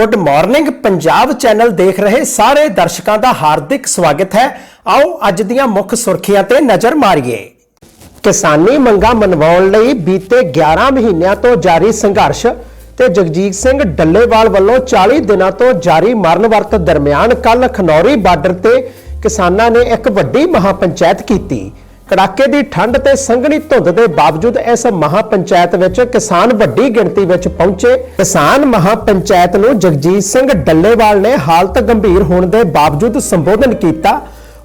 Good morning Punjab channel ਦੇਖ ਰਹੇ ਸਾਰੇ ਦਰਸ਼ਕਾਂ ਦਾ ਹਾਰਦਿਕ ਸਵਾਗਤ ਹੈ। ਆਓ ਅੱਜ ਦੀਆਂ ਮੁੱਖ ਸੁਰਖੀਆਂ ਤੇ ਨਜ਼ਰ ਮਾਰੀਏ। ਕਿਸਾਨੀ ਮੰਗਾਂ ਮਨਵਾਉਣ ਲਈ ਬੀਤੇ 11 ਮਹੀਨਿਆਂ ਤੋਂ ਜਾਰੀ ਸੰਘਰਸ਼ ਤੇ ਜਗਜੀਤ ਸਿੰਘ ਡੱਲੇਵਾਲ ਵੱਲੋਂ 40 ਦਿਨਾਂ ਤੋਂ ਜਾਰੀ ਮਰਨ ਵਰਤ ਦਰਮਿਆਨ ਕੱਲ ਖਨੌਰੀ ਬਾਰਡਰ ਤੇ ਕਿਸਾਨਾਂ ਨੇ ਇੱਕ ਵੱਡੀ ਮਹਾਪੰਚਾਇਤ ਕੀਤੀ। ਕੜਾਕੇ ਦੀ ਠੰਡ ਤੇ ਸੰਘਣੀ ਧੁੰਦ ਦੇ ਬਾਵਜੂਦ ਇਸ ਮਹਾਪੰਚਾਇਤ ਵਿੱਚ ਕਿਸਾਨ ਵੱਡੀ ਗਿਣਤੀ ਵਿੱਚ ਪਹੁੰਚੇ। ਕਿਸਾਨ ਮਹਾਪੰਚਾਇਤ ਨੂੰ ਜਗਜੀਤ ਸਿੰਘ ਡੱਲੇਵਾਲ ਨੇ ਹਾਲਤ ਗੰਭੀਰ ਹੋਣ ਦੇ ਬਾਵਜੂਦ ਸੰਬੋਧਨ ਕੀਤਾ।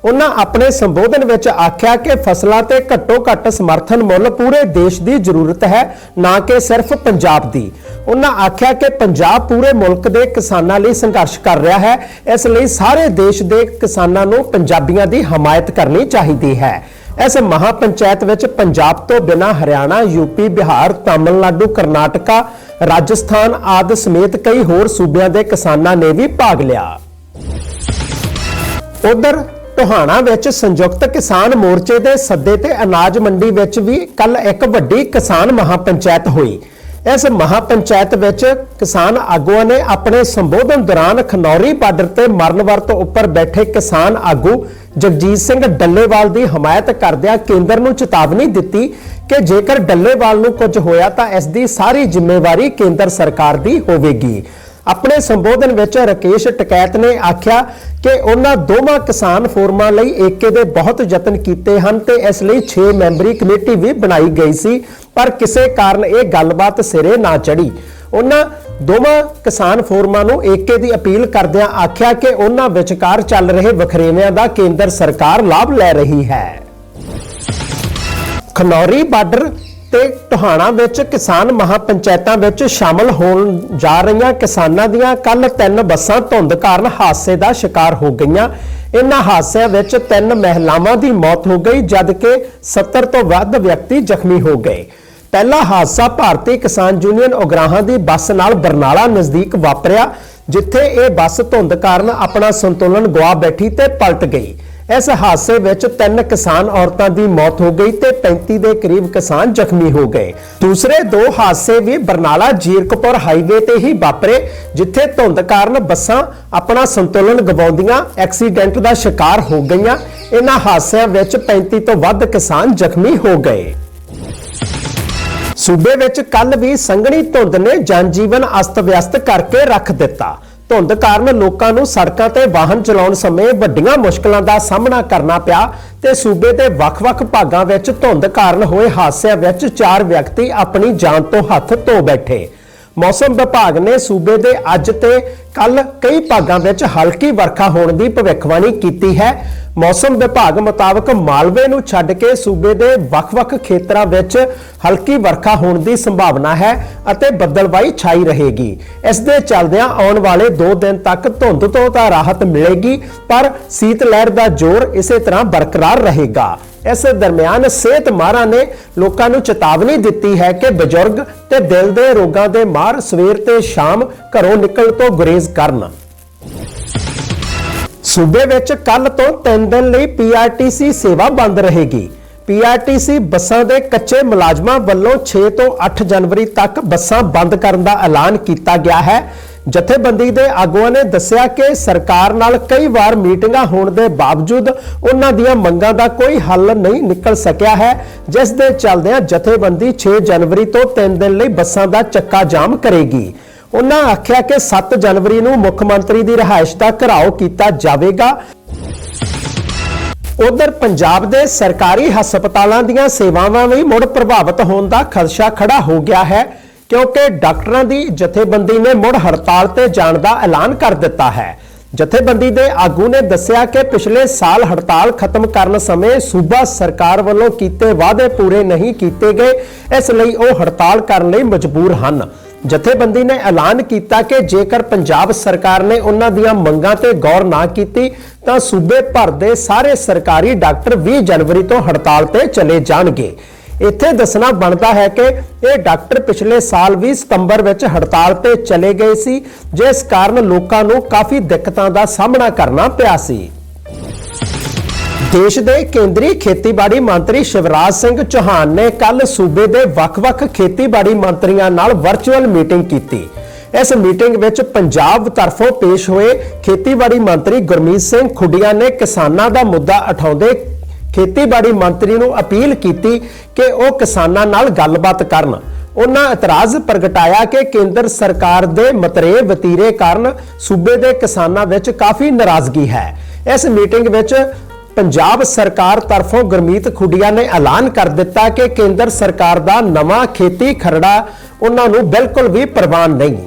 ਉਹਨਾਂ ਆਪਣੇ ਸੰਬੋਧਨ ਵਿੱਚ ਆਖਿਆ ਕਿ ਫਸਲਾਂ ਤੇ ਘੱਟੋ ਘੱਟ ਸਮਰਥਨ ਮੁੱਲ ਪੂਰੇ ਦੇਸ਼ ਦੀ ਜ਼ਰੂਰਤ ਹੈ, ਨਾ ਕਿ ਸਿਰਫ ਪੰਜਾਬ ਦੀ। ਉਹਨਾਂ ਆਖਿਆ ਕਿ ਪੰਜਾਬ ਪੂਰੇ ਮੁਲਕ ਦੇ ਕਿਸਾਨਾਂ ਲਈ ਸੰਘਰਸ਼ ਕਰ ਰਿਹਾ ਹੈ, ਇਸ ਲਈ ਸਾਰੇ ਦੇਸ਼ ਦੇ ਕਿਸਾਨਾਂ ਨੂੰ ਪੰਜਾਬੀਆਂ ਦੀ ਹਮਾਇਤ ਕਰਨੀ ਚਾਹੀਦੀ ਹੈ। ਇਸ ਮਹਾਪੰਚਾਇਤ ਵਿੱਚ ਪੰਜਾਬ ਤੋਂ ਬਿਨਾਂ ਹਰਿਆਣਾ ਯੂਪੀ ਬਿਹਾਰ, ਤਾਮਿਲਨਾਡੂ, ਕਰਨਾਟਕਾ, ਰਾਜਸਥਾਨ ਆਦਿ ਸਮੇਤ ਕਈ ਹੋਰ ਸੂਬਿਆਂ ਦੇ ਕਿਸਾਨਾਂ ਨੇ ਵੀ ਭਾਗ ਲਿਆ। ਉਧਰ ਟੋਹਾਣਾ ਵਿੱਚ ਸੰਯੁਕਤ ਕਿਸਾਨ ਮੋਰਚੇ ਦੇ ਸੱਦੇ ਤੇ ਅਨਾਜ ਮੰਡੀ ਵਿੱਚ ਵੀ ਕੱਲ ਇੱਕ ਵੱਡੀ ਕਿਸਾਨ ਮਹਾਪੰਚਾਇਤ ਹੋਈ। ਇਸ ਮਹਾਪੰਚਾਇਤ ਵਿੱਚ ਕਿਸਾਨ ਆਗੂਆਂ ਨੇ ਆਪਣੇ ਸੰਬੋਧਨ ਦੌਰਾਨ ਖਨੌਰੀ ਬਾਰਡਰ ਤੇ ਮਰਨ ਵਰਤ ਉੱਪਰ ਬੈਠੇ ਕਿਸਾਨ ਆਗੂ ਜਗਜੀਤ ਸਿੰਘ ਡੱਲੇਵਾਲ ਦੀ ਹਮਾਇਤ ਕਰਦਿਆਂ ਕੇਂਦਰ ਨੂੰ ਚੇਤਾਵਨੀ ਦਿੱਤੀ ਕਿ ਜੇਕਰ ਡੱਲੇਵਾਲ ਨੂੰ ਕੁਝ ਹੋਇਆ ਤਾਂ ਇਸ ਦੀ ਸਾਰੀ ਜ਼ਿੰਮੇਵਾਰੀ ਕੇਂਦਰ ਸਰਕਾਰ ਦੀ ਹੋਵੇਗੀ। ਆਪਣੇ ਸੰਬੋਧਨ ਵਿੱਚ ਰਕੇਸ਼ ਟਕੈਤ ਨੇ ਆਖਿਆ ਕਿ ਉਹਨਾਂ ਦੋਵਾਂ ਕਿਸਾਨ ਫੋਰਮਾਂ ਲਈ ਏਕੇ ਦੇ ਬਹੁਤ ਯਤਨ ਕੀਤੇ ਹਨ ਤੇ ਇਸ ਲਈ 6 ਮੈਂਬਰੀ ਕਮੇਟੀ ਵੀ ਬਣਾਈ ਗਈ ਸੀ, ਪਰ ਕਿਸੇ ਕਾਰਨ ਇਹ ਗੱਲਬਾਤ ਸਿਰੇ ਨਾ ਚੜੀ ਉਹਨਾਂ ਦੋਵਾਂ ਕਿਸਾਨ ਫੋਰਮਾਂ ਨੂੰ ਏਕੇ ਦੀ ਅਪੀਲ ਕਰਦਿਆਂ ਆਖਿਆ ਕਿ ਉਹਨਾਂ ਵਿਚਕਾਰ ਚੱਲ ਰਹੇ ਵਖਰੇਵਿਆਂ ਦਾ ਕੇਂਦਰ ਸਰਕਾਰ ਲਾਭ ਲੈ ਰਹੀ ਹੈ। ਖਨੌਰੀ ਬਾਰਡਰ ਤੇ ਟੋਹਾਣਾ ਵਿੱਚ ਕਿਸਾਨ ਮਹਾਪੰਚਾਇਤਾਂ ਵਿੱਚ ਸ਼ਾਮਲ ਹੋਣ ਜਾ ਰਹੀਆਂ ਕਿਸਾਨਾਂ ਦੀਆਂ ਕੱਲ ਤਿੰਨ ਬੱਸਾਂ ਧੁੰਦ ਕਾਰਨ ਹਾਦਸੇ ਦਾ ਸ਼ਿਕਾਰ ਹੋ ਗਈਆਂ। ਇਨ੍ਹਾਂ ਹਾਦਸਿਆਂ ਵਿੱਚ ਤਿੰਨ ਮਹਿਲਾਵਾਂ ਦੀ ਮੌਤ ਹੋ ਗਈ, ਜਦਕਿ 70 ਤੋਂ ਵੱਧ ਵਿਅਕਤੀ ਜ਼ਖਮੀ ਹੋ ਗਏ। ਪਹਿਲਾ ਹਾਦਸਾ ਭਾਰਤੀ ਕਿਸਾਨ ਯੂਨੀਅਨ ਉਗਰਾਹਾਂ ਦੀ ਬੱਸ ਨਾਲ ਬਰਨਾਲਾ ਨਜ਼ਦੀਕ ਵਾਪਰਿਆ, ਜਿੱਥੇ ਇਹ ਬੱਸ ਧੁੰਦ ਕਾਰਨ ਆਪਣਾ ਸੰਤੁਲਨ ਗਵਾ ਬੈਠੀ ਤੇ ਪਲਟ ਗਈ। ਇਸ ਹਾਦਸੇ ਵਿੱਚ ਤਿੰਨ ਕਿਸਾਨ ਔਰਤਾਂ ਦੀ ਮੌਤ ਹੋ ਗਈ ਤੇ 35 ਦੇ ਕਰੀਬ ਕਿਸਾਨ ਜ਼ਖਮੀ ਹੋ ਗਏ। ਦੂਸਰੇ ਦੋ ਹਾਦਸੇ ਵੀ ਬਰਨਾਲਾ ਜੀਰਕਪੁਰ ਹਾਈਵੇ ਤੇ ਹੀ ਵਾਪਰੇ, ਜਿੱਥੇ ਧੁੰਦ ਕਾਰਨ ਬੱਸਾਂ ਆਪਣਾ ਸੰਤੁਲਨ ਗਵਾਉਂਦੀਆਂ ਐਕਸੀਡੈਂਟ ਦਾ ਸ਼ਿਕਾਰ ਹੋ ਗਈਆਂ। ਇਹਨਾਂ ਹਾਦਸਿਆਂ ਵਿੱਚ 35 ਤੋਂ ਵੱਧ ਕਿਸਾਨ ਜ਼ਖਮੀ ਹੋ ਗਏ। ਸੂਬੇ ਵਿੱਚ ਕੱਲ ਵੀ ਸੰਘਣੀ ਧੁੰਦ ਨੇ ਜਨਜੀਵਨ ਅਸਤ-ਵਿਅਸਤ ਕਰਕੇ ਰੱਖ ਦਿੱਤਾ। ਧੁੰਦ ਕਾਰਨ ਲੋਕਾਂ ਨੂੰ ਸੜਕਾਂ ਤੇ ਵਾਹਨ ਚਲਾਉਣ ਸਮੇਂ ਵੱਡੀਆਂ ਮੁਸ਼ਕਲਾਂ ਦਾ ਸਾਹਮਣਾ ਕਰਨਾ ਪਿਆ ਤੇ ਸੂਬੇ ਦੇ ਵੱਖ-ਵੱਖ ਭਾਗਾਂ ਵਿੱਚ ਧੁੰਦ ਕਾਰਨ ਹੋਏ ਹਾਦਸਿਆਂ ਵਿੱਚ ਚਾਰ ਵਿਅਕਤੀ ਆਪਣੀ ਜਾਨ ਤੋਂ ਹੱਥ ਧੋ ਬੈਠੇ। ਮੌਸਮ ਵਿਭਾਗ ਨੇ ਸੂਬੇ ਦੇ ਅੱਜ ਤੇ ਕੱਲ ਕਈ ਭਾਗਾਂ ਵਿੱਚ ਹਲਕੀ ਵਰਖਾ ਹੋਣ ਦੀ ਭਵਿੱਖਬਾਣੀ ਕੀਤੀ ਹੈ। ਮੌਸਮ ਵਿਭਾਗ ਮੁਤਾਬਕ ਮਾਲਵੇ ਨੂੰ ਛੱਡ ਕੇ ਸੂਬੇ ਦੇ ਵੱਖ-ਵੱਖ ਖੇਤਰਾਂ ਵਿੱਚ ਹਲਕੀ ਵਰਖਾ ਹੋਣ ਦੀ ਸੰਭਾਵਨਾ ਹੈ ਅਤੇ ਬੱਦਲਬਾਈ ਛਾਈ ਰਹੇਗੀ। ਇਸ ਦੇ ਚੱਲਦਿਆਂ ਆਉਣ ਵਾਲੇ 2 ਦਿਨ ਤੱਕ ਧੁੰਦ ਤੋਂ ਤਾਂ ਰਾਹਤ ਮਿਲੇਗੀ, ਪਰ ਸੀਤ ਲਹਿਰ ਦਾ ਜ਼ੋਰ ਇਸੇ ਤਰ੍ਹਾਂ ਬਰਕਰਾਰ ਰਹੇਗਾ। ਇਸ ਦਰਮਿਆਨ ਸਿਹਤ ਮਾਹਰਾਂ ਨੇ ਲੋਕਾਂ ਨੂੰ ਚੇਤਾਵਨੀ ਦਿੱਤੀ ਹੈ ਕਿ ਬਜ਼ੁਰਗ ਤੇ ਦਿਲ ਦੇ ਰੋਗਾਂ ਦੇ ਮਾਹਰ ਸਵੇਰ ਤੇ ਸ਼ਾਮ ਘਰੋਂ ਨਿਕਲ ਤੋਂ ਗੁਰੇਜ਼ ਕਰਨ। ਸੂਬੇ ਵਿੱਚ ਕੱਲ ਤੋਂ 3 ਦਿਨ ਲਈ ਪੀਆਰਟੀਸੀ ਸੇਵਾ ਬੰਦ ਰਹੇਗੀ। ਪੀਆਰਟੀਸੀ ਬੱਸਾਂ ਦੇ ਕੱਚੇ ਮੁਲਾਜ਼ਮਾਂ ਵੱਲੋਂ 6 ਤੋਂ 8 ਜਨਵਰੀ ਤੱਕ ਬੱਸਾਂ ਬੰਦ ਕਰਨ ਦਾ ਐਲਾਨ ਕੀਤਾ ਗਿਆ ਹੈ। ਜਥੇਬੰਦੀ ਦੇ ਆਗੂਆਂ ਨੇ ਦੱਸਿਆ ਕਿ ਸਰਕਾਰ ਨਾਲ ਕਈ ਵਾਰ ਮੀਟਿੰਗਾਂ ਹੋਣ ਦੇ ਬਾਵਜੂਦ ਉਹਨਾਂ ਦੀਆਂ ਮੰਗਾਂ ਦਾ ਕੋਈ ਹੱਲ ਨਹੀਂ ਨਿਕਲ ਸਕਿਆ ਹੈ, ਜਿਸ ਦੇ ਚੱਲਦਿਆਂ ਜਥੇਬੰਦੀ 6 ਜਨਵਰੀ ਤੋਂ 3 ਦਿਨ ਲਈ ਬੱਸਾਂ ਦਾ ਚੱਕਾ ਜਾਮ ਕਰੇਗੀ। ਉਹਨਾਂ ਆਖਿਆ ਕਿ 7 ਜਨਵਰੀ ਨੂੰ ਮੁੱਖ ਮੰਤਰੀ ਦੀ ਰਿਹਾਇਸ਼ ਦਾ ਘਰਾਓ ਕੀਤਾ ਜਾਵੇਗਾ। ਉਧਰ ਪੰਜਾਬ ਦੇ ਸਰਕਾਰੀ ਹਸਪਤਾਲਾਂ ਦੀਆਂ ਸੇਵਾਵਾਂ ਵੀ ਮੁੜ ਪ੍ਰਭਾਵਿਤ ਹੋਣ ਦਾ ਖਦਸ਼ਾ ਖੜਾ ਹੋ ਗਿਆ ਹੈ। ਕਿਉਂਕਿ ਡਾਕਟਰਾਂ ਦੀ ਜਥੇਬੰਦੀ ਨੇ ਮੁੜ ਹੜਤਾਲ ਤੇ ਜਾਣ ਦਾ ਐਲਾਨ ਕਰ ਦਿੱਤਾ ਹੈ। ਜਥੇਬੰਦੀ ਦੇ ਆਗੂ ਨੇ ਦੱਸਿਆ ਕਿ ਪਿਛਲੇ ਸਾਲ ਹੜਤਾਲ ਖਤਮ ਕਰਨ ਸਮੇਂ ਸੂਬਾ ਸਰਕਾਰ ਵੱਲੋਂ ਕੀਤੇ ਵਾਅਦੇ ਪੂਰੇ ਨਹੀਂ ਕੀਤੇ ਗਏ, ਇਸ ਲਈ ਉਹ ਹੜਤਾਲ ਕਰਨ ਲਈ ਮਜਬੂਰ ਹਨ। ਜਥੇਬੰਦੀ ਨੇ ਐਲਾਨ ਕੀਤਾ ਕਿ ਜੇਕਰ ਪੰਜਾਬ ਸਰਕਾਰ ਨੇ ਉਹਨਾਂ ਦੀਆਂ ਮੰਗਾਂ ਤੇ ਗੌਰ ਨਾ ਕੀਤੀ, ਤਾਂ ਸੂਬੇ ਭਰ ਦੇ ਸਾਰੇ ਸਰਕਾਰੀ ਡਾਕਟਰ 20 ਜਨਵਰੀ ਤੋਂ ਹੜਤਾਲ ਤੇ ਚਲੇ ਜਾਣਗੇ। ਇੱਥੇ ਦੱਸਣਾ ਬਣਦਾ ਹੈ ਕਿ ਇਹ ਡਾਕਟਰ ਪਿਛਲੇ ਸਾਲ ਵੀ ਸਤੰਬਰ ਵਿੱਚ ਹੜਤਾਲ ਤੇ ਚਲੇ ਗਏ ਸੀ, ਜਿਸ ਕਾਰਨ ਲੋਕਾਂ ਨੂੰ ਕਾਫੀ ਦਿੱਕਤਾਂ ਦਾ ਸਾਹਮਣਾ ਕਰਨਾ ਪਿਆ ਸੀ। ਦੇਸ਼ ਦੇ ਕੇਂਦਰੀ ਖੇਤੀਬਾੜੀ ਮੰਤਰੀ ਸ਼ਿਵਰਾਜ ਸਿੰਘ ਚੌਹਾਨ ਨੇ ਕੱਲ ਸੂਬੇ ਦੇ ਵੱਖ-ਵੱਖ ਖੇਤੀਬਾੜੀ ਮੰਤਰੀਆਂ ਨਾਲ ਵਰਚੁਅਲ ਮੀਟਿੰਗ ਕੀਤੀ। ਇਸ ਮੀਟਿੰਗ ਵਿੱਚ ਪੰਜਾਬ ਤਰਫੋਂ ਪੇਸ਼ ਹੋਏ ਖੇਤੀਬਾੜੀ ਮੰਤਰੀ ਗੁਰਮੀਤ ਸਿੰਘ ਖੁੱਡੀਆਂ ਨੇ ਕਿਸਾਨਾਂ ਦਾ ਮੁੱਦਾ ਉਠਾਉਂਦੇ ਖੇਤੀਬਾੜੀ ਮੰਤਰੀ ਨੂੰ ਅਪੀਲ ਕੀਤੀ ਕਿ ਉਹ ਕਿਸਾਨਾਂ ਨਾਲ ਗੱਲਬਾਤ ਕਰਨ। ਉਹਨਾਂ ਇਤਰਾਜ਼ ਪ੍ਰਗਟਾਇਆ ਕਿ ਕੇਂਦਰ ਸਰਕਾਰ ਦੇ ਮਤਰੇ ਵਤੀਰੇ ਕਾਰਨ ਸੂਬੇ ਦੇ ਕਿਸਾਨਾਂ ਵਿੱਚ ਕਾਫੀ ਨਾਰਾਜ਼ਗੀ ਹੈ। ਇਸ ਮੀਟਿੰਗ ਵਿੱਚ ਪੰਜਾਬ ਸਰਕਾਰ ਤਰਫੋਂ ਗੁਰਮੀਤ ਖੁੱਡੀਆ ਨੇ ਐਲਾਨ ਕਰ ਦਿੱਤਾ ਕਿ ਕੇਂਦਰ ਸਰਕਾਰ ਦਾ ਨਵਾਂ ਖੇਤੀ ਖਰੜਾ ਉਹਨਾਂ ਨੂੰ ਬਿਲਕੁਲ ਵੀ ਪ੍ਰਵਾਨ ਨਹੀਂ।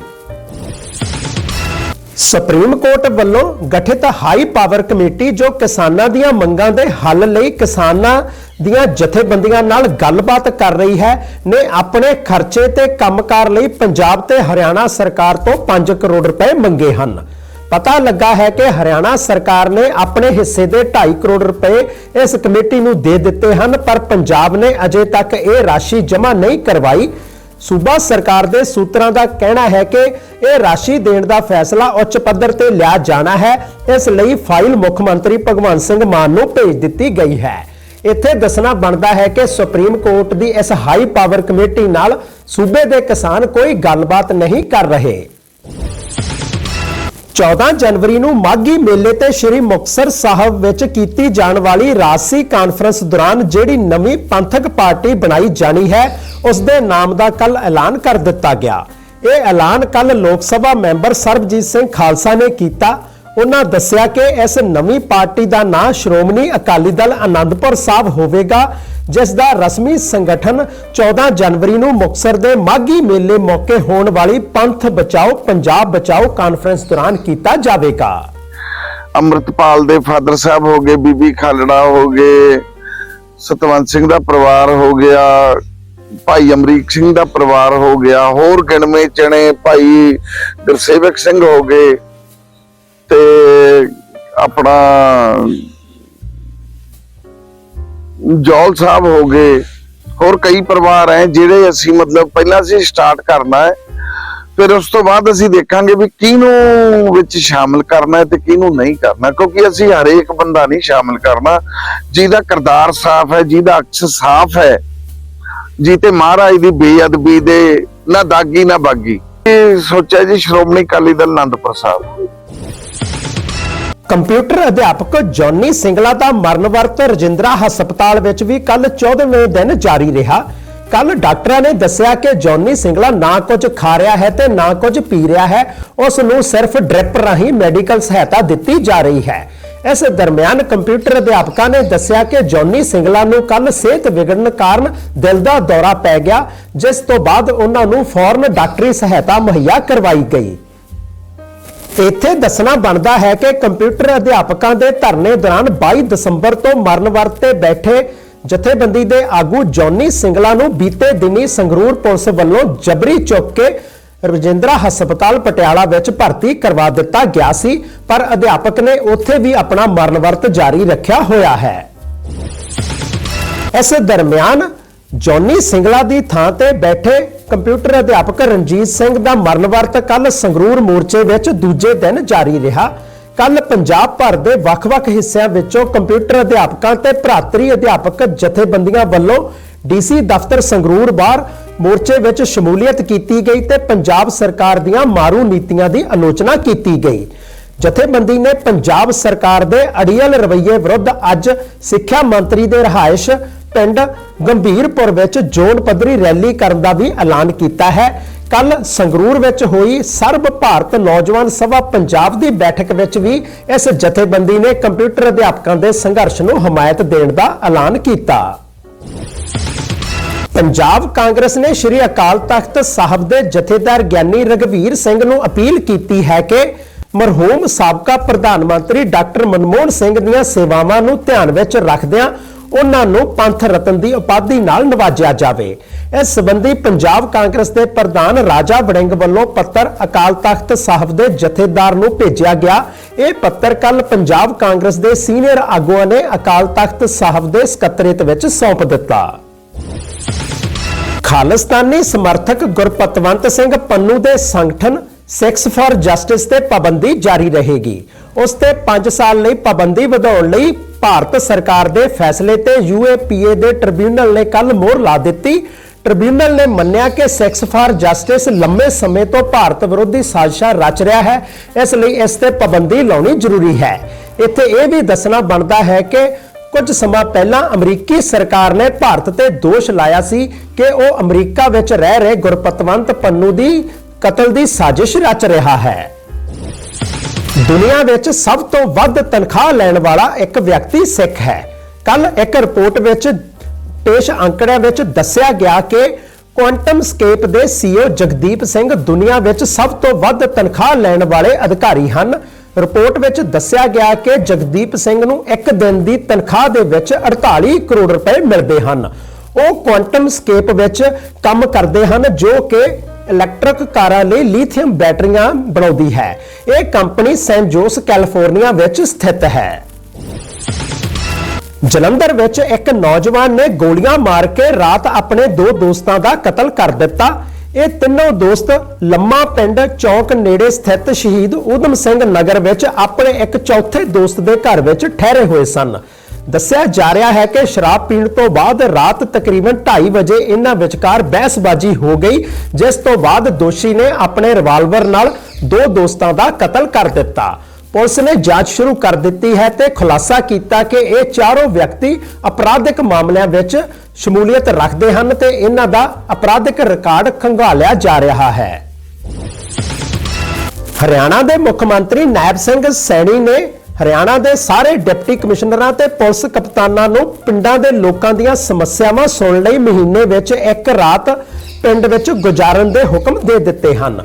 ਸੁਪਰੀਮ ਕੋਰਟ ਵੱਲੋਂ ਗਠਿਤ ਹਾਈ ਪਾਵਰ ਕਮੇਟੀ ਜੋ ਕਿਸਾਨਾਂ ਦੀਆਂ ਮੰਗਾਂ ਦੇ ਹੱਲ ਲਈ ਕਿਸਾਨਾਂ ਦੀਆਂ ਜਥੇਬੰਦੀਆਂ ਨਾਲ ਗੱਲਬਾਤ ਕਰ ਰਹੀ ਹੈ, ਨੇ ਆਪਣੇ ਖਰਚੇ ਤੇ ਕੰਮਕਾਰ ਲਈ ਪੰਜਾਬ ਤੇ ਹਰਿਆਣਾ ਸਰਕਾਰ ਤੋਂ 5 ਕਰੋੜ ਰੁਪਏ ਮੰਗੇ ਹਨ। ਪਤਾ ਲੱਗਾ ਹੈ ਕਿ ਹਰਿਆਣਾ ਸਰਕਾਰ ਨੇ ਆਪਣੇ ਹਿੱਸੇ ਦੇ 2.5 ਕਰੋੜ ਰੁਪਏ ਇਸ ਕਮੇਟੀ ਨੂੰ ਦੇ ਦਿੱਤੇ ਹਨ, ਪਰ ਪੰਜਾਬ ਨੇ ਅਜੇ ਤੱਕ ਇਹ ਰਾਸ਼ੀ ਜਮ੍ਹਾਂ ਨਹੀਂ ਕਰਵਾਈ। ਸੂਬਾ ਸਰਕਾਰ ਦੇ ਸੂਤਰਾਂ ਦਾ ਕਹਿਣਾ ਹੈ ਕਿ ਇਹ ਰਾਸ਼ੀ ਦੇਣ ਦਾ ਫੈਸਲਾ ਉੱਚ ਪੱਧਰ ਤੇ ਲਿਆ ਜਾਣਾ ਹੈ। ਇਸ ਲਈ ਫਾਈਲ ਮੁੱਖ ਮੰਤਰੀ ਭਗਵੰਤ ਸਿੰਘ ਮਾਨ ਨੂੰ ਭੇਜ ਦਿੱਤੀ ਗਈ ਹੈ। ਇੱਥੇ ਦੱਸਣਾ ਬਣਦਾ ਹੈ ਕਿ ਸੁਪਰੀਮ ਕੋਰਟ ਦੀ ਇਸ ਹਾਈ ਪਾਵਰ ਕਮੇਟੀ ਨਾਲ ਸੂਬੇ ਦੇ ਕਿਸਾਨ ਕੋਈ ਗੱਲਬਾਤ ਨਹੀਂ ਕਰ ਰਹੇ। 14 ਜਨਵਰੀ ਨੂੰ ਮਾਗੀ ਮੇਲੇ ਤੇ ਸ੍ਰੀ ਮੁਕਤਸਰ ਸਾਹਿਬ ਵਿੱਚ ਕੀਤੀ ਜਾਣ ਵਾਲੀ ਰਾਜਸੀ ਕਾਨਫਰੰਸ ਦੌਰਾਨ ਜਿਹੜੀ ਨਵੀਂ ਪੰਥਕ ਪਾਰਟੀ ਬਣਾਈ ਜਾਣੀ ਹੈ, ਉਸ ਦੇ ਨਾਮ ਦਾ ਕੱਲ ਐਲਾਨ ਕਰ ਦਿੱਤਾ ਗਿਆ। ਇਹ ਐਲਾਨ ਕੱਲ ਲੋਕ ਸਭਾ ਮੈਂਬਰ ਸਰਬਜੀਤ ਸਿੰਘ ਖਾਲਸਾ ਨੇ ਕੀਤਾ। ਉਹਨਾਂ ਦੱਸਿਆ ਕਿ ਇਸ ਨਵੀਂ ਪਾਰਟੀ ਦਾ ਨਾਂ ਸ਼੍ਰੋਮਣੀ ਅਕਾਲੀ ਦਲ ਆਨੰਦਪੁਰ ਸਾਹਿਬ ਹੋਵੇਗਾ। ਜਿਸ ਦਾ ਰਸਮੀ ਸੰਗਠਨ 14 ਜਨਵਰੀ ਨੂੰ ਮੁਕਤਸਰ ਦੇ ਮਾਗੀ ਮੇਲੇ ਮੌਕੇ ਹੋਣ ਵਾਲੀ ਪੰਥ ਬਚਾਓ, ਪੰਜਾਬ ਬਚਾਓ ਕਾਨਫਰੰਸ ਦੌਰਾਨ ਕੀਤਾ ਜਾਵੇਗਾ। ਅੰਮ੍ਰਿਤਪਾਲ ਦੇ ਫਾਦਰ ਸਾਹਿਬ ਹੋ ਗਏ, ਬੀਬੀ ਖਾਲੜਾ ਹੋ ਗਏ, ਸਤਵੰਤ ਸਿੰਘ ਦਾ ਪਰਿਵਾਰ ਹੋ ਗਿਆ, ਭਾਈ ਅਮਰੀਕ ਸਿੰਘ ਦਾ ਪਰਿਵਾਰ ਹੋ ਗਿਆ, ਹੋਰ ਗਿਣਵੇਂ ਚਣੇ ਭਾਈ ਗੁਰਸੇਵਕ ਸਿੰਘ ਹੋ ਗਏ ਤੇ ਆਪਣਾ ਜੌਲ ਸਾਹਿਬ ਹੋ ਗਏ, ਹੋਰ ਕਈ ਪਰਿਵਾਰ ਹੈ ਜਿਹੜੇ ਅਸੀਂ ਮਤਲਬ ਪਹਿਲਾਂ ਅਸੀਂ ਸਟਾਰਟ ਕਰਨਾ ਹੈ, ਫਿਰ ਉਸ ਤੋਂ ਬਾਅਦ ਅਸੀਂ ਦੇਖਾਂਗੇ ਵੀ ਕਿਹਨੂੰ ਵਿੱਚ ਸ਼ਾਮਲ ਕਰਨਾ ਹੈ ਤੇ ਕਿਹਨੂੰ ਨਹੀਂ ਕਰਨਾ, ਕਿਉਂਕਿ ਅਸੀਂ ਹਰੇਕ ਬੰਦਾ ਨਹੀਂ ਸ਼ਾਮਲ ਕਰਨਾ। ਜਿਹਦਾ ਕਿਰਦਾਰ ਸਾਫ਼ ਹੈ, ਜਿਹਦਾ ਅਕਸ ਸਾਫ਼ ਹੈ ਜੀ ਤੇ ਮਹਾਰਾਜ ਦੀ ਬੇਅਦਬੀ ਦੇ ਨਾ ਦਾਗੀ ਨਾ ਬਾਗੀ। ਇਹ ਸੋਚਿਆ ਜੀ ਸ਼੍ਰੋਮਣੀ ਅਕਾਲੀ ਦਲ ਆਨੰਦਪੁਰ ਸਾਹਿਬ। ਕੰਪਿਊਟਰ ਅਧਿਆਪਕ ਜੌਨੀ ਸਿੰਗਲਾ ਦਾ ਮਰਨ ਵਰਤ ਰਜਿੰਦਰਾ ਹਸਪਤਾਲ ਵਿੱਚ ਵੀ ਕੱਲ 14ਵੇਂ ਦਿਨ ਜਾਰੀ ਰਿਹਾ। ਕੱਲ ਡਾਕਟਰਾਂ ਨੇ ਦੱਸਿਆ ਕਿ ਜੌਨੀ ਸਿੰਗਲਾ ਨਾ ਕੁਝ ਖਾ ਰਿਹਾ ਹੈ ਤੇ ਨਾ ਕੁਝ ਪੀ ਰਿਹਾ ਹੈ। ਉਸ ਨੂੰ ਸਿਰਫ ਡ੍ਰਿਪ ਰਾਹੀਂ ਮੈਡੀਕਲ ਸਹਾਇਤਾ ਦਿੱਤੀ ਜਾ ਰਹੀ ਹੈ। ਇਸ ਦਰਮਿਆਨ ਕੰਪਿਊਟਰ ਅਧਿਆਪਕਾਂ ਨੇ ਦੱਸਿਆ ਕਿ ਜੌਨੀ ਸਿੰਗਲਾ ਨੂੰ ਕੱਲ ਸਿਹਤ ਵਿਗੜਨ ਕਾਰਨ ਦਿਲ ਦਾ ਦੌਰਾ ਪੈ ਗਿਆ, ਜਿਸ ਤੋਂ ਬਾਅਦ ਉਹਨਾਂ ਨੂੰ ਫੌਰਨ ਡਾਕਟਰੀ ਸਹਾਇਤਾ ਮੁਹੱਈਆ ਕਰਵਾਈ ਗਈ। ਇੱਥੇ ਦੱਸਣਾ ਬਣਦਾ ਹੈ ਕਿ ਕੰਪਿਊਟਰ ਅਧਿਆਪਕਾਂ ਦੇ ਧਰਨੇ ਦੌਰਾਨ 22 ਦਸੰਬਰ ਤੋਂ ਮਰਨ ਵਰਤ ਤੇ ਬੈਠੇ ਜਥੇਬੰਦੀ ਦੇ ਆਗੂ ਜੌਨੀ ਸਿੰਗਲਾ ਨੂੰ ਬੀਤੇ ਦਿਨੀ ਸੰਗਰੂਰ ਪੁਲਿਸ ਵੱਲੋਂ ਜਬਰੀ ਚੁੱਕ ਕੇ ਰਜਿੰਦਰਾ ਹਸਪਤਾਲ ਪਟਿਆਲਾ ਵਿੱਚ ਭਰਤੀ ਕਰਵਾ ਦਿੱਤਾ ਗਿਆ ਸੀ, ਪਰ ਅਧਿਆਪਕ ਨੇ ਉੱਥੇ ਵੀ ਆਪਣਾ ਮਰਨ ਵਰਤ ਜਾਰੀ ਰੱਖਿਆ ਹੋਇਆ ਹੈ। ਇਸ ਦਰਮਿਆਨ ਜੌਨੀ ਸਿੰਗਲਾ ਦੀ ਥਾਂ ਤੇ ਬੈਠੇ ਕੰਪਿਊਟਰ ਅਧਿਆਪਕ ਰਣਜੀਤ ਸਿੰਘ ਦਾ ਮਰਨ ਵਰਤ ਕੱਲ ਸੰਗਰੂਰ ਮੋਰਚੇ ਵਿੱਚ ਦੂਜੇ ਦਿਨ ਜਾਰੀ ਰਿਹਾ। ਕੱਲ ਪੰਜਾਬ ਭਰ ਦੇ ਵੱਖ-ਵੱਖ ਹਿੱਸਿਆਂ ਵਿੱਚੋਂ ਕੰਪਿਊਟਰ ਅਧਿਆਪਕਾਂ ਤੇ ਭਰਾਤਰੀ ਅਧਿਆਪਕ ਜਥੇਬੰਦੀਆਂ ਵੱਲੋਂ ਡੀਸੀ ਦਫ਼ਤਰ ਸੰਗਰੂਰ ਬਾਹਰ ਮੋਰਚੇ ਵਿੱਚ ਸ਼ਮੂਲੀਅਤ ਕੀਤੀ ਗਈ ਤੇ ਪੰਜਾਬ ਸਰਕਾਰ ਦੀਆਂ ਮਾਰੂ ਨੀਤੀਆਂ ਦੀ ਆਲੋਚਨਾ ਕੀਤੀ ਗਈ। ਜਥੇਬੰਦੀ ਨੇ ਪੰਜਾਬ ਸਰਕਾਰ ਦੇ ਅੜੀਅਲ ਰਵੱਈਏ ਵਿਰੁੱਧ ਅੱਜ ਸਿੱਖਿਆ ਮੰਤਰੀ ਦੇ ਰਹਾਇਸ਼ ਪਿੰਡ ਗੰਭੀਰਪੁਰ ਵਿੱਚ ਜ਼ੋਨ ਪੱਧਰੀ ਰੈਲੀ ਕਰਨ ਦਾ ਵੀ ਐਲਾਨ ਕੀਤਾ ਹੈ। ਕੱਲ ਸੰਗਰੂਰ ਵਿੱਚ ਹੋਈ ਸਰਬ ਭਾਰਤ ਨੌਜਵਾਨ ਸਭਾ ਪੰਜਾਬ ਦੀ ਬੈਠਕ ਵਿੱਚ ਵੀ ਇਸ ਜਥੇਬੰਦੀ ਨੇ ਕੰਪਿਊਟਰ ਅਧਿਆਪਕਾਂ ਦੇ ਸੰਘਰਸ਼ ਨੂੰ ਹਮਾਇਤ ਦੇਣ ਦਾ ਐਲਾਨ ਕੀਤਾ। ਪੰਜਾਬ ਕਾਂਗਰਸ ਨੇ ਸ਼੍ਰੀ ਅਕਾਲ ਤਖਤ ਸਾਹਿਬ ਦੇ ਜਥੇਦਾਰ ਗਿਆਨੀ ਰਗਵੀਰ ਸਿੰਘ ਨੂੰ ਅਪੀਲ ਕੀਤੀ ਹੈ ਕਿ ਮਰਹੂਮ ਸਾਬਕਾ ਪ੍ਰਧਾਨ ਮੰਤਰੀ ਡਾਕਟਰ ਮਨਮੋਹਨ ਸਿੰਘ ਦੀਆਂ ਸੇਵਾਵਾਂ ਨੂੰ ਧਿਆਨ ਵਿੱਚ ਰੱਖਦਿਆਂ ਉਹਨਾਂ ਨੂੰ ਪੰਥ ਰਤਨ ਦੀ ਉਪਾਧੀ ਨਾਲ ਨਵਾਜਿਆ ਜਾਵੇ। ਇਸ ਸੰਬੰਧੀ ਪੰਜਾਬ ਕਾਂਗਰਸ ਦੇ ਪ੍ਰਧਾਨ ਰਾਜਾ ਵੜਿੰਗ ਵੱਲੋਂ ਪੱਤਰ ਅਕਾਲ ਤਖਤ ਸਾਹਿਬ ਦੇ ਜਥੇਦਾਰ ਨੂੰ ਭੇਜਿਆ ਗਿਆ। ਇਹ ਪੱਤਰ ਕੱਲ ਪੰਜਾਬ ਕਾਂਗਰਸ ਦੇ ਸੀਨੀਅਰ ਆਗੂਆਂ ਨੇ ਅਕਾਲ ਤਖਤ ਸਾਹਿਬ ਦੇ ਸਕੱਤਰੇਤ ਵਿੱਚ ਸੌਂਪ ਦਿੱਤਾ। ਖਾਲਿਸਤਾਨੀ ਸਮਰਥਕ ਗੁਰਪਤਵੰਤ ਸਿੰਘ ਪੰਨੂ ਦੇ ਸੰਗਠਨ ਸਿਕਸ ਫਾਰ ਜਸਟਿਸ ਤੇ ਪਾਬੰਦੀ ਜਾਰੀ ਰਹੇਗੀ। ਉਸ ਤੇ 5 ਸਾਲ ਲਈ ਪਾਬੰਦੀ ਵਧਾਉਣ ਲਈ ਭਾਰਤ ਸਰਕਾਰ ਦੇ ਫੈਸਲੇ ਤੇ ਯੂਏਪੀਏ ਦੇ ਟ੍ਰਿਬਿਊਨਲ ਨੇ ਕੱਲ ਮੋਹਰ ਲਾ ਦਿੱਤੀ। ਟ੍ਰਿਬਿਊਨਲ ਨੇ ਮੰਨਿਆ ਕਿ ਸੈਕਸ ਫਾਰ ਜਸਟਿਸ ਲੰਮੇ ਸਮੇਂ ਤੋਂ ਭਾਰਤ ਵਿਰੋਧੀ ਸਾਜ਼ਿਸ਼ਾਂ ਰਚ ਰਿਹਾ ਹੈ। ਇਸ ਲਈ ਇਸ ਤੇ ਪਾਬੰਦੀ ਲਾਉਣੀ ਜ਼ਰੂਰੀ ਹੈ। ਇੱਥੇ ਇਹ ਵੀ ਦੱਸਣਾ ਬਣਦਾ ਹੈ ਕਿ ਕੁਝ ਸਮਾਂ ਪਹਿਲਾਂ ਅਮਰੀਕੀ ਸਰਕਾਰ ਨੇ ਭਾਰਤ ਤੇ ਦੋਸ਼ ਲਾਇਆ ਸੀ ਕਿ ਉਹ ਅਮਰੀਕਾ ਵਿੱਚ ਰਹਿ ਰਹੇ ਗੁਰਪਤਵੰਤ ਪੰਨੂ ਦੀ ਕਤਲ ਦੀ ਸਾਜ਼ਿਸ਼ ਰਚ ਰਿਹਾ ਹੈ। ਦੁਨੀਆ ਵਿੱਚ ਸਭ ਤੋਂ ਵੱਧ ਤਨਖਾਹ ਲੈਣ ਵਾਲਾ ਇੱਕ ਵਿਅਕਤੀ ਸਿੱਖ ਹੈ। ਕੱਲ ਇੱਕ ਰਿਪੋਰਟ ਵਿੱਚ ਪੇਸ਼ ਅੰਕੜਿਆਂ ਵਿੱਚ ਦੱਸਿਆ ਗਿਆ ਕਿ ਕੁਆਂਟਮ ਸਕੇਪ ਦੇ ਸੀਈਓ ਜਗਦੀਪ ਸਿੰਘ ਦੁਨੀਆ ਵਿੱਚ ਸਭ ਤੋਂ ਵੱਧ ਤਨਖਾਹ ਲੈਣ ਵਾਲੇ ਅਧਿਕਾਰੀ ਹਨ। ਰਿਪੋਰਟ ਵਿੱਚ ਦੱਸਿਆ ਗਿਆ ਕਿ ਜਗਦੀਪ ਸਿੰਘ ਨੂੰ ਇੱਕ ਦਿਨ ਦੀ ਤਨਖਾਹ ਦੇ ਵਿੱਚ 48 ਕਰੋੜ ਰੁਪਏ ਮਿਲਦੇ ਹਨ। ਉਹ ਕੁਆਂਟਮ ਸਕੇਪ ਵਿੱਚ ਕੰਮ ਕਰਦੇ ਹਨ, ਜੋ ਕਿ ਇਲੈਕਟ੍ਰਿਕ ਕਾਰਾਂ ਲਈ ਲਿਥੀਅਮ ਬੈਟਰੀਆਂ ਬਣਾਉਂਦੀ ਹੈ। ਇਹ ਕੰਪਨੀ ਸੈਨ ਜੋਸ, ਕੈਲੀਫੋਰਨੀਆ ਵਿੱਚ ਸਥਿਤ ਹੈ। ਜਲੰਧਰ ਵਿੱਚ ਇੱਕ ਨੌਜਵਾਨ ਨੇ ਗੋਲੀਆਂ ਮਾਰ ਕੇ ਰਾਤ ਆਪਣੇ ਦੋ ਦੋਸਤਾਂ ਦਾ ਕਤਲ ਕਰ ਦਿੱਤਾ। ਇਹ ਤਿੰਨੋਂ ਦੋਸਤ ਲੰਮਾ ਪਿੰਡ ਚੌਕ ਨੇੜੇ ਸਥਿਤ ਸ਼ਹੀਦ ਊਧਮ ਸਿੰਘ ਨਗਰ ਵਿੱਚ ਆਪਣੇ ਇੱਕ ਚੌਥੇ ਦੋਸਤ ਦੇ ਘਰ ਵਿੱਚ ਠਹਿਰੇ ਹੋਏ ਸਨ। ਦੱਸਿਆ ਜਾ ਰਿਹਾ ਹੈ ਕਿ ਸ਼ਰਾਬ ਪੀਣ ਤੋਂ ਬਾਅਦ ਰਾਤ ਤਕਰੀਬਨ 2:30 ਵਜੇ ਇਹਨਾਂ ਵਿਚਕਾਰ ਬਹਿਸਬਾਜ਼ੀ ਹੋ ਗਈ, ਜਿਸ ਤੋਂ ਬਾਅਦ ਦੋਸ਼ੀ ਨੇ ਆਪਣੇ ਰਿਵਾਲਵਰ ਨਾਲ ਦੋ ਦੋਸਤਾਂ ਦਾ ਕਤਲ ਕਰ ਦਿੱਤਾ। ਪੁਲਿਸ ਨੇ ਜਾਂਚ ਸ਼ੁਰੂ ਕਰ ਦਿੱਤੀ ਹੈ ਤੇ ਖੁਲਾਸਾ ਕੀਤਾ ਕਿ ਇਹ ਚਾਰੋਂ ਵਿਅਕਤੀ ਅਪਰਾਧਿਕ ਮਾਮਲਿਆਂ ਵਿੱਚ ਸ਼ਮੂਲੀਅਤ ਰੱਖਦੇ ਹਨ ਤੇ ਇਹਨਾਂ ਦਾ ਅਪਰਾਧਿਕ ਰਿਕਾਰਡ ਖੰਗਾਲਿਆ ਜਾ ਰਿਹਾ ਹੈ। ਹਰਿਆਣਾ ਦੇ ਮੁੱਖ ਮੰਤਰੀ ਨਾਇਬ ਸਿੰਘ ਸੈਣੀ ਨੇ ਹਰਿਆਣਾ ਦੇ ਸਾਰੇ ਡਿਪਟੀ ਕਮਿਸ਼ਨਰਾਂ ਤੇ ਪੁਲਿਸ ਕਪਤਾਨਾਂ ਨੂੰ ਪਿੰਡਾਂ ਦੇ ਲੋਕਾਂ ਦੀਆਂ ਸਮੱਸਿਆਵਾਂ ਸੁਣਨ ਲਈ ਮਹੀਨੇ ਵਿੱਚ ਇੱਕ ਰਾਤ ਪਿੰਡ ਵਿੱਚ ਗੁਜ਼ਾਰਨ ਦੇ ਹੁਕਮ ਦੇ ਦਿੱਤੇ ਹਨ।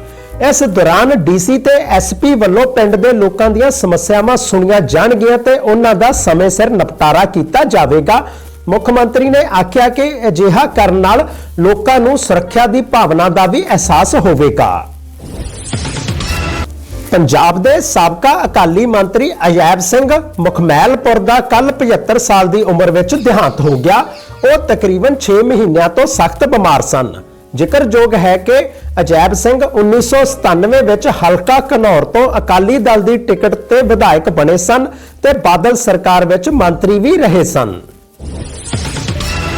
ਇਸ ਦੌਰਾਨ ਡੀਸੀ ਤੇ ਐਸਪੀ ਵੱਲੋਂ ਪਿੰਡ ਦੇ ਲੋਕਾਂ ਦੀਆਂ ਸਮੱਸਿਆਵਾਂ ਸੁਣੀਆਂ ਜਾਣਗੀਆਂ ਤੇ ਉਹਨਾਂ ਦਾ ਸਮੇਂ ਸਿਰ ਨਿਪਟਾਰਾ ਕੀਤਾ ਜਾਵੇਗਾ। ਮੁੱਖ ਮੰਤਰੀ ਨੇ ਆਖਿਆ ਕਿ ਅਜਿਹਾ ਕਰਨ ਨਾਲ ਲੋਕਾਂ ਨੂੰ ਸੁਰੱਖਿਆ ਦੀ ਭਾਵਨਾ ਦਾ ਵੀ ਅਹਿਸਾਸ ਹੋਵੇਗਾ। ਪੰਜਾਬ ਦੇ ਸਾਬਕਾ ਅਕਾਲੀ ਮੰਤਰੀ ਅਜੈਬ ਸਿੰਘ ਮੁਖਮੈਲਪੁਰ ਦਾ ਕੱਲ 75 ਸਾਲ ਦੀ ਉਮਰ ਵਿੱਚ ਦੇਹਾਂਤ ਹੋ ਗਿਆ। ਉਹ ਤਕਰੀਬਨ 6 ਮਹੀਨਿਆਂ ਤੋਂ ਸਖਤ ਬਿਮਾਰ ਸਨ। ਜ਼ਿਕਰਯੋਗ ਹੈ ਕਿ ਅਜੈਬ ਸਿੰਘ 1997 ਵਿੱਚ ਹਲਕਾ ਘਨੌਰ ਤੋਂ ਅਕਾਲੀ ਦਲ ਦੀ ਟਿਕਟ ਤੇ ਵਿਧਾਇਕ ਬਣੇ ਸਨ ਤੇ ਬਾਦਲ ਸਰਕਾਰ ਵਿੱਚ ਮੰਤਰੀ ਵੀ ਰਹੇ ਸਨ।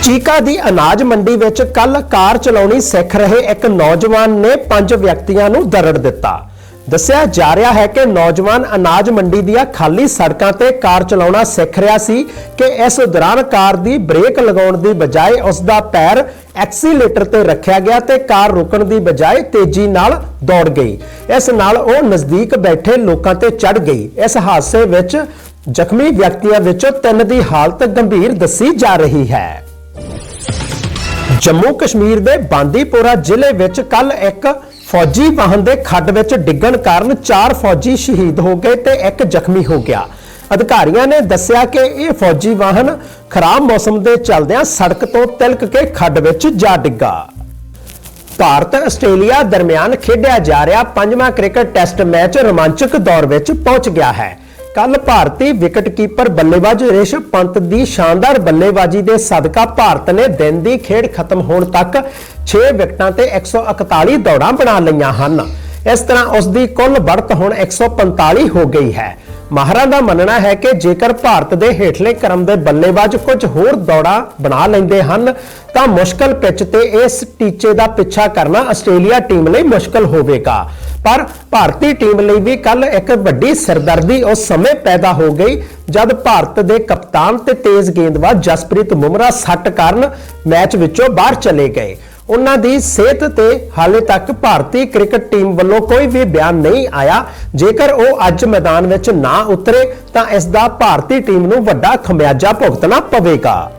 ਚੀਕਾ ਦੀ ਅਨਾਜ ਮੰਡੀ ਵਿੱਚ ਕੱਲ ਕਾਰ ਚਲਾਉਣੀ ਸਿੱਖ ਰਹੇ ਇੱਕ ਨੌਜਵਾਨ ਨੇ ਪੰਜ ਵਿਅਕਤੀਆਂ ਨੂੰ ਦਰੜ ਦਿੱਤਾ। ਦੱਸਿਆ ਜਾ ਰਿਹਾ ਹੈ ਕਿ ਨੌਜਵਾਨ ਅਨਾਜ ਮੰਡੀ ਦੀਆਂ ਖਾਲੀ ਸੜਕਾਂ ਤੇ ਕਾਰ ਚਲਾਉਣਾ ਸਿੱਖ ਰਿਹਾ ਸੀ ਕਿ ਇਸ ਦੌਰਾਨ ਕਾਰ ਦੀ ਬ੍ਰੇਕ ਲਗਾਉਣ ਦੀ ਬਜਾਏ ਉਸ ਦਾ ਪੈਰ ਐਕਸੀਲੇਟਰ ਤੇ ਰੱਖਿਆ ਗਿਆ ਤੇ ਕਾਰ ਰੁਕਣ ਦੀ ਬਜਾਏ ਤੇਜ਼ੀ ਨਾਲ ਦੌੜ ਗਈ। ਇਸ ਨਾਲ ਉਹ ਨਜ਼ਦੀਕ ਬੈਠੇ ਲੋਕਾਂ ਤੇ ਚੜ ਗਈ। ਇਸ ਹਾਦਸੇ ਵਿੱਚ ਜ਼ਖਮੀ ਵਿਅਕਤੀਆਂ ਵਿੱਚੋਂ ਤਿੰਨ ਦੀ ਹਾਲਤ ਗੰਭੀਰ ਦੱਸੀ ਜਾ ਰਹੀ ਹੈ। ਜੰਮੂ ਕਸ਼ਮੀਰ ਦੇ ਬਾਂਦੀਪੋਰਾ ਜ਼ਿਲ੍ਹੇ ਵਿੱਚ ਕੱਲ ਇੱਕ ਫੌਜੀ ਵਾਹਨ ਦੇ ਖੱਡ ਵਿੱਚ ਡਿੱਗਣ ਕਾਰਨ 4 ਫੌਜੀ ਸ਼ਹੀਦ ਹੋ ਗਏ ਤੇ ਇੱਕ ਜ਼ਖਮੀ ਹੋ ਗਿਆ। ਅਧਿਕਾਰੀਆਂ ਨੇ ਦੱਸਿਆ ਕਿ ਇਹ ਫੌਜੀ ਵਾਹਨ ਖਰਾਬ ਮੌਸਮ ਦੇ ਚੱਲਦਿਆਂ ਸੜਕ ਤੋਂ ਤਿਲਕ ਕੇ ਖੱਡ ਵਿੱਚ ਜਾ ਡਿੱਗਾ। ਭਾਰਤ ਆਸਟ੍ਰੇਲੀਆ ਦਰਮਿਆਨ ਖੇਡਿਆ ਜਾ ਰਿਹਾ ਪੰਜਵਾਂ ਕ੍ਰਿਕਟ ਟੈਸਟ ਮੈਚ ਰੋਮਾਂਚਕ ਦੌਰ ਵਿੱਚ ਪਹੁੰਚ ਗਿਆ ਹੈ। ਕੱਲ ਭਾਰਤੀ ਵਿਕਟ ਕੀਪਰ ਬੱਲੇਬਾਜ਼ ਰਿਸ਼ਭ ਪੰਤ ਦੀ ਸ਼ਾਨਦਾਰ ਬੱਲੇਬਾਜ਼ੀ ਦੇ ਸਦਕਾ ਭਾਰਤ ਨੇ ਦਿਨ ਦੀ ਖੇਡ ਖਤਮ ਹੋਣ ਤੱਕ 6 ਵਿਕਟਾਂ ਤੇ 141 ਦੌੜਾਂ ਬਣਾ ਲਈਆਂ ਹਨ। ਇਸ ਤਰ੍ਹਾਂ ਉਸ ਦੀ ਕੁੱਲ ਵਰਤ ਹੁਣ 145 ਹੋ ਗਈ ਹੈ। ਮਾਹਰਾਂ ਦਾ ਮੰਨਣਾ ਹੈ ਕਿ ਜੇਕਰ ਭਾਰਤ ਦੇ ਹੇਠਲੇ ਕਰਮ ਦੇ ਬੱਲੇਬਾਜ਼ ਕੁਝ ਹੋਰ ਦੌੜਾਂ ਬਣਾ ਲੈਂਦੇ ਹਨ, ਤਾਂ ਮੁਸ਼ਕਲ ਪਿੱਚ ਤੇ ਇਸ ਟੀਚੇ ਦਾ ਪਿੱਛਾ ਕਰਨਾ ਆਸਟ੍ਰੇਲੀਆ ਟੀਮ ਲਈ ਮੁਸ਼ਕਲ ਹੋਵੇਗਾ। ਪਰ ਭਾਰਤੀ ਟੀਮ ਲਈ ਵੀ ਕੱਲ ਇੱਕ ਵੱਡੀ ਸਿਰਦਰਦੀ ਉਸ ਸਮੇਂ ਪੈਦਾ ਹੋ ਗਈ, ਜਦ ਭਾਰਤ ਦੇ ਕਪਤਾਨ ਤੇ ਤੇਜ਼ ਗੇਂਦਬਾਜ਼ ਜਸਪ੍ਰੀਤ ਬੁਮਰਾਹ ਸੱਟ ਕਾਰਨ ਮੈਚ ਵਿੱਚੋਂ ਬਾਹਰ ਚਲੇ ਗਏ। ਉਹਨਾਂ ਦੀ ਸਿਹਤ ਤੇ ਹਾਲੇ ਤੱਕ ਭਾਰਤੀ ਕ੍ਰਿਕਟ ਟੀਮ ਵੱਲੋਂ ਕੋਈ ਵੀ ਬਿਆਨ ਨਹੀਂ ਆਇਆ। ਜੇਕਰ ਉਹ ਅੱਜ ਮੈਦਾਨ ਵਿੱਚ ਨਾ ਉਤਰੇ, ਤਾਂ ਇਸ ਦਾ ਭਾਰਤੀ ਟੀਮ ਨੂੰ ਵੱਡਾ ਖਮਿਆਜਾ ਭੁਗਤਣਾ ਪਵੇਗਾ।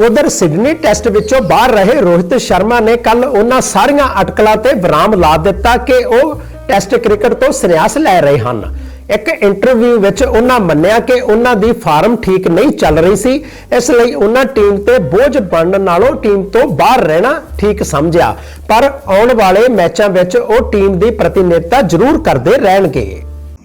ਉਧਰ ਸਿਡਨੀ ਟੈਸਟ ਵਿੱਚੋਂ ਬਾਹਰ ਰਹੇ ਰੋਹਿਤ ਸ਼ਰਮਾ ਨੇ ਕੱਲ ਉਹਨਾਂ ਸਾਰੀਆਂ ਅਟਕਲਾਂ ਤੇ ਵਿਰਾਮ ਲਾ ਦਿੱਤਾ ਕਿ ਉਹ ਟੈਸਟ ਕ੍ਰਿਕਟ ਤੋਂ ਸੰਨਿਆਸ ਲੈ ਰਹੇ ਹਨ। ਇੱਕ ਇੰਟਰਵਿਊ ਵਿੱਚ ਉਹਨਾਂ ਮੰਨਿਆ ਕਿ ਉਹਨਾਂ ਦੀ ਫਾਰਮ ਠੀਕ ਨਹੀਂ ਚੱਲ ਰਹੀ ਸੀ, ਇਸ ਲਈ ਉਹਨਾਂ ਟੀਮ ਤੇ ਬੋਝ ਬਣਨ ਨਾਲੋਂ ਟੀਮ ਤੋਂ ਬਾਹਰ ਰਹਿਣਾ ਠੀਕ ਸਮਝਿਆ। ਪਰ ਆਉਣ ਵਾਲੇ ਮੈਚਾਂ ਵਿੱਚ ਉਹ ਟੀਮ ਦੀ ਪ੍ਰਤੀਨਿਧਤਾ ਜ਼ਰੂਰ ਕਰਦੇ ਰਹਿਣਗੇ।